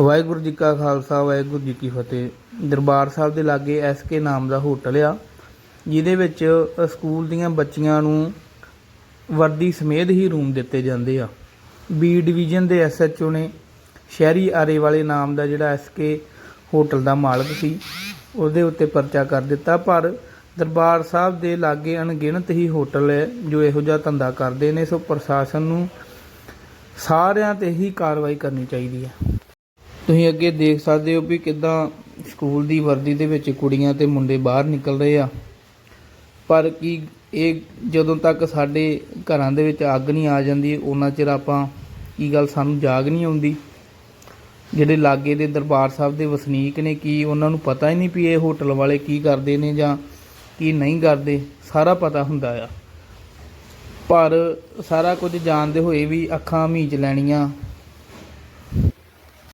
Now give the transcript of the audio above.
ਵਾਹਿਗੁਰੂ ਜੀ ਕਾ ਖਾਲਸਾ, ਵਾਹਿਗੁਰੂ ਜੀ ਕੀ ਫਤਿਹ। ਦਰਬਾਰ ਸਾਹਿਬ ਦੇ ਲਾਗੇ ਐਸਕੇ ਨਾਮ ਦਾ ਹੋਟਲ ਆ, ਜਿਹਦੇ ਵਿੱਚ ਸਕੂਲ ਦੀਆਂ ਬੱਚੀਆਂ ਨੂੰ ਵਰਦੀ ਸਮੇਤ ਹੀ ਰੂਮ ਦਿੱਤੇ ਜਾਂਦੇ ਆ। ਬੀ ਡਿਵੀਜ਼ਨ ਦੇ ਐਸਐਚਓ ਨੇ ਸ਼ਹਿਰੀ ਆਰੇ ਵਾਲੇ ਨਾਮ ਦਾ ਜਿਹੜਾ ਐਸਕੇ ਹੋਟਲ ਦਾ ਮਾਲਕ ਸੀ, ਉਹਦੇ ਉੱਤੇ ਪਰਚਾ ਕਰ ਦਿੱਤਾ, ਪਰ ਦਰਬਾਰ ਸਾਹਿਬ ਦੇ ਲਾਗੇ ਅਣਗਿਣਤ ਹੀ ਹੋਟਲ ਹੈ, ਜੋ ਇਹੋ ਜਿਹਾ ਧੰਦਾ ਕਰਦੇ ਨੇ, ਸੋ ਪ੍ਰਸ਼ਾਸਨ ਨੂੰ ਸਾਰਿਆਂ ਤੇ ਹੀ ਕਾਰਵਾਈ ਕਰਨੀ ਚਾਹੀਦੀ ਹੈ। ਤੁਸੀਂ ਅੱਗੇ ਦੇਖ ਸਕਦੇ ਹੋ ਵੀ ਕਿਦਾਂ ਸਕੂਲ ਦੀ ਵਰਦੀ ਦੇ ਵਿੱਚ ਕੁੜੀਆਂ ਤੇ ਮੁੰਡੇ ਬਾਹਰ ਨਿਕਲ ਰਹੇ ਆ। ਪਰ ਕੀ ਇਹ ਜਦੋਂ ਤੱਕ ਸਾਡੇ ਘਰਾਂ ਦੇ ਵਿੱਚ ਅੱਗ ਨਹੀਂ ਆ ਜਾਂਦੀ, ਉਹਨਾਂ ਚਿਰ ਆਪਾਂ ਕੀ ਗੱਲ ਸਾਨੂੰ ਜਾਗ ਨਹੀਂ ਆਉਂਦੀ? ਜਿਹੜੇ ਲਾਗੇ ਦੇ ਦਰਬਾਰ ਸਾਹਿਬ ਦੇ ਵਸਨੀਕ ਨੇ ਕੀ ਉਹਨਾਂ ਨੂੰ ਪਤਾ ਹੀ ਨਹੀਂ ਵੀ ਇਹ ਹੋਟਲ ਵਾਲੇ ਕੀ ਕਰਦੇ ਨੇ ਜਾਂ ਕੀ ਨਹੀਂ ਕਰਦੇ? ਸਾਰਾ ਪਤਾ ਹੁੰਦਾ ਆ। ਪਰ ਸਾਰਾ ਕੁਝ ਜਾਣਦੇ ਹੋਏ ਵੀ ਅੱਖਾਂ ਮੀਚ ਲੈਣੀਆਂ।